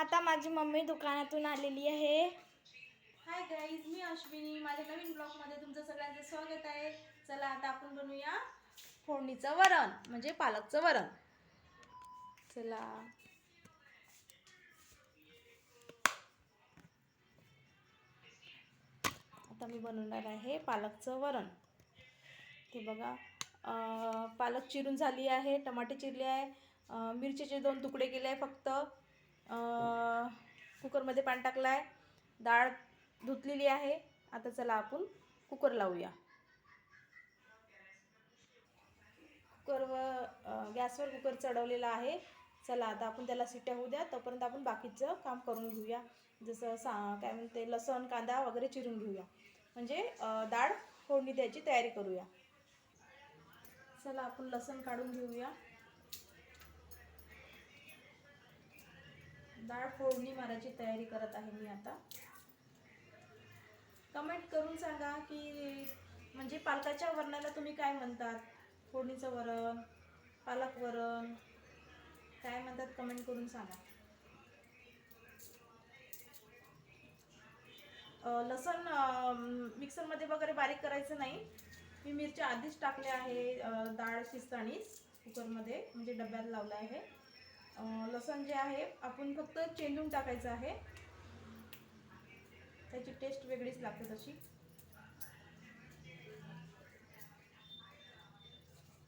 आता माझी मम्मी दुकानातून आलेली आहे. हाय गाईज मी अश्विनी. माझ्या नवीन ब्लॉगमध्ये तुमचं सगळ्यांचं स्वागत आहे. चला आता आपण बनवूया फोडणीचं वरण म्हणजे पालकचं वरण. चला. आता मी बनवणार आहे पालकचं वरण. ते बघा पालक चिरून झाली आहे टमाटे चिरले आहे मिरचीचे दोन तुकडे केले आहे फक्त. कुकरमध्ये पाणी टाकलं आहे डाळ धुतलेली आहे. आता चला आपण कुकर लावूया. कुकरवर गॅसवर कुकर चढवलेला आहे. चला आता आपण त्याला सिट्या होऊ द्या. तोपर्यंत आपण बाकीचं काम करून घेऊया. जसं सा काय म्हणते लसण कांदा वगैरे चिरून घेऊया. म्हणजे डाळ फोडणी द्यायची तयारी करूया. चला आपण लसण काढून घेऊया. डाळ फोडणी मारायची तयारी करत आहे मी आता. कमेंट करून सांगा की म्हणजे पालकाच्या वरणाला तुम्ही काय म्हणतात? फोडणीचं वरण पालक वरण काय म्हणतात कमेंट करून सांगा. लसण मिक्सरमध्ये वगैरे बारीक करायचं नाही. मी मिरच्या आधीच टाकल्या आहे डाळ शिजतानीच कुकरमध्ये म्हणजे डब्यात लावलं आहे. लसण जे आहे आपण फक्त चेंडून टाकायचं आहे. त्याची टेस्ट वेगळीच लागते तशी.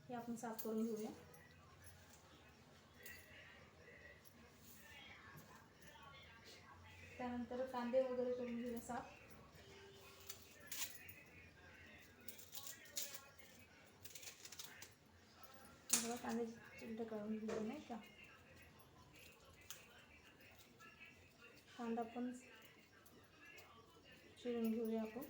हे आपण साफ करून घेऊया. त्यानंतर कांदे वगैरे करून घेऊया साफ. कांदे चिलट करून घेऊया नाही का? कांदा पण चिरून घेऊया आपण.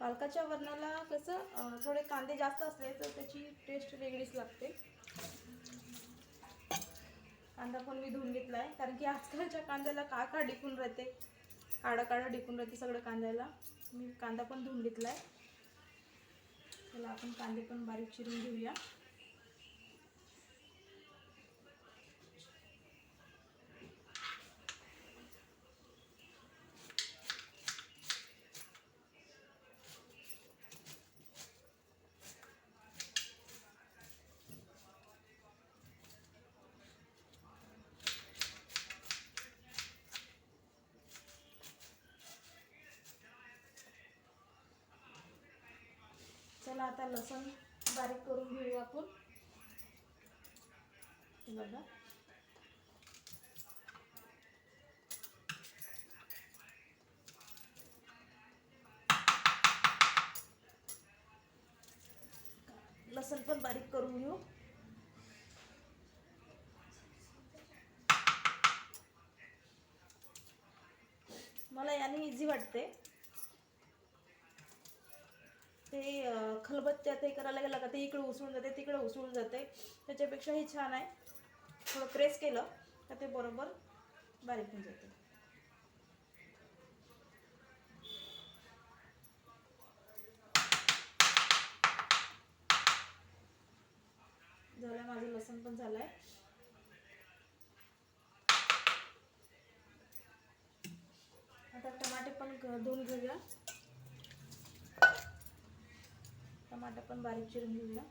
पालकाच्या वरणाला कसं थोडे कांदे जास्त असले तर त्याची टेस्ट वेगळीच लागते. कांदा पण मी धुवून घेतला आहे कारण की आजकालच्या कांद्याला का का डिकून राहते. काळं काळं डिकून राहते सगळं कांद्याला. मी कांदा पण धुवून घेतला आहे त्याला आपण कांदे पण बारीक चिरून घेऊया. चला आता लसण बारीक करून घेऊ आपण. बघा. लसण पण बारीक करून घेऊ. मला याने इझी वाटते ते खलबत्त्या खलबत्त्यात हे करायला गेलं का ते इकडे उसळून जाते तिकडे उसळून जाते. त्याच्यापेक्षा हे छान आहे. थोडं प्रेस केलं का ते बरोबर बारीक होऊन जाते. झालं माझं लसण पण झालंय. आता टमाटे पण धुवून घेऊया. टमाटर पण बारीक चिरून घेऊया.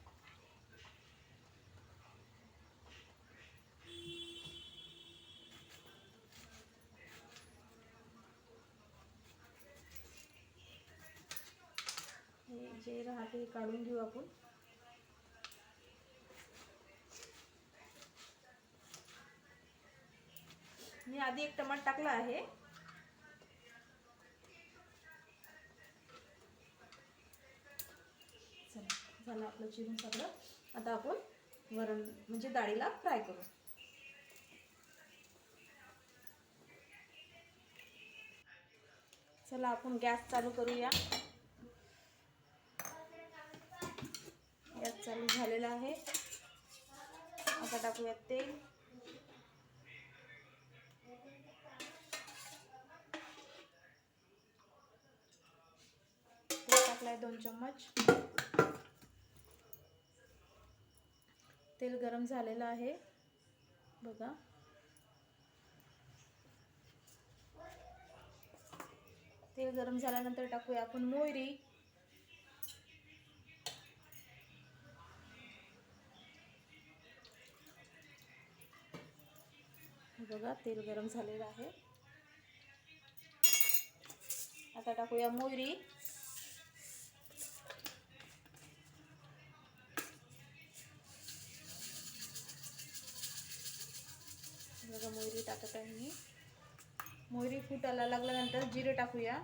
हे जे राहते हे काढून घेऊ आपण. मी आधी एक टमाट टाकला आहे. झालं आपलं चिरून सगळं. आता आपण वरण म्हणजे डाळीला फ्राय करू. चला आपण गॅस चालू करूया. गॅस चालू झालेला आहे. आता टाकूयात तेल टाकलाय दोन चम्मच. तेल गरम झालेलं आहे. बघा. तेल गरम झाल्यानंतर टाकूया आपण मोहरी. बघा तेल गरम झालेलं आहे. आता टाकूया मोहरी. मोहरी टाकत आहे मी. मोहरी फुटायला लागल्यानंतर जिरे टाकूया.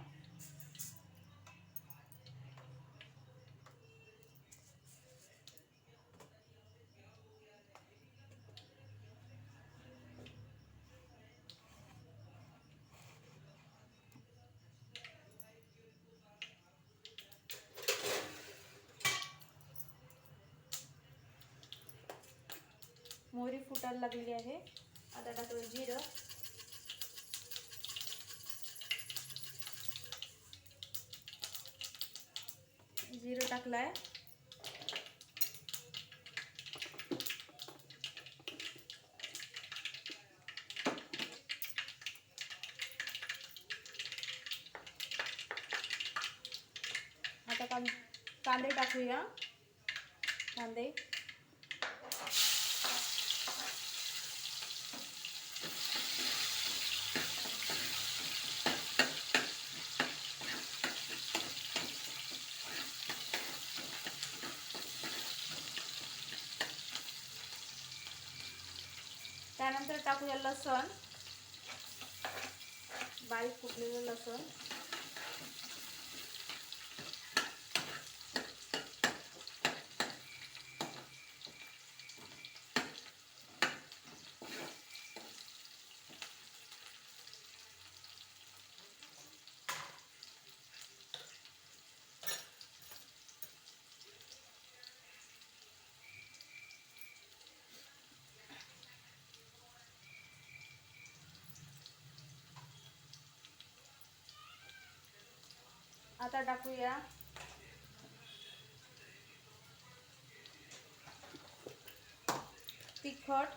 मोहरी फुटायला लागलेली आहे. आता टाकलं जिरं. जिरं टाकलाय. आता कांदे टाकूया. कांदे. त्यानंतर टाकूया लसण. बारीक कुटलेलं लसण. आता टाकूया. तिखट.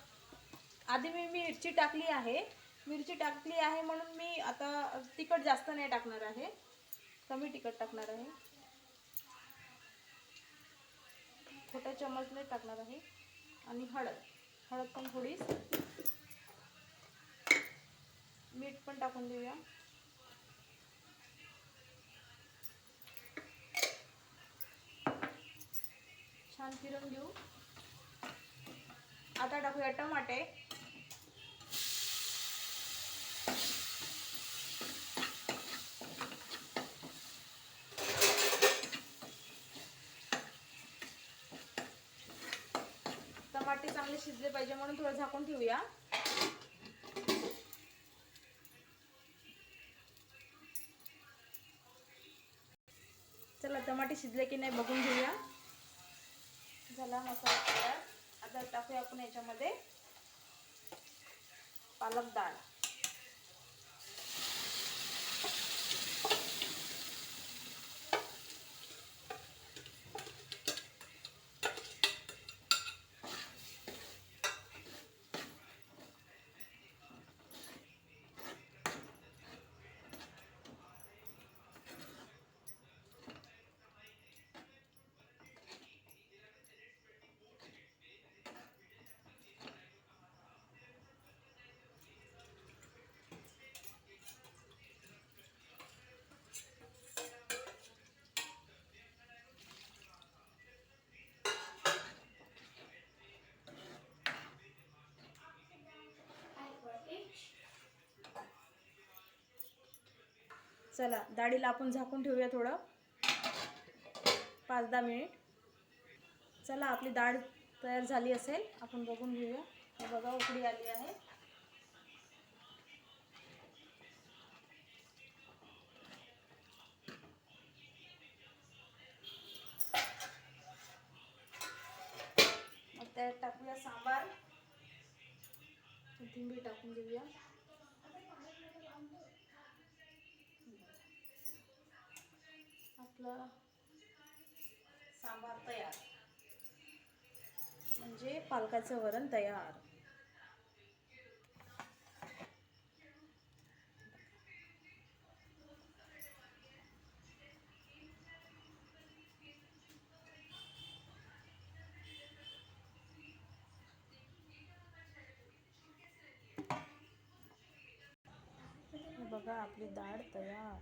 आधी मी मिरची टाकली आहे. मिरची टाकली आहे म्हणून मी आता तिखट जास्त नाही टाकणार आहे. कमी तिखट टाकणार आहे. छोट्या चम्मचने टाकणार आहे. आणि हळद. हळद पण थोडीच. मीठ पण टाकून देऊया. छान फिरून घेऊ. आता टाकूया टमाटे. टमाटे चांगले शिजले पाहिजे म्हणून थोडं झाकून ठेवूया. चला टमाटे शिजले की नाही बघून घेऊया. झाला मसाला तयार. आता टाकूया आपण याच्यामध्ये पालक डाळ. चला डाळीला आपण झाकून ठेवूया थोडं. पाच दहा मिनिट. चला आपली डाळ तयार झाली असेल. आपण बघून घेऊया. बघा उकडी आली आहे. मग त्यात टाकूया सांबार. कोथिंबीर टाकून देऊया आपलं सांबार तयार. म्हणजे पालकाचं वरण तयार. बघा आपली डाळ तयार.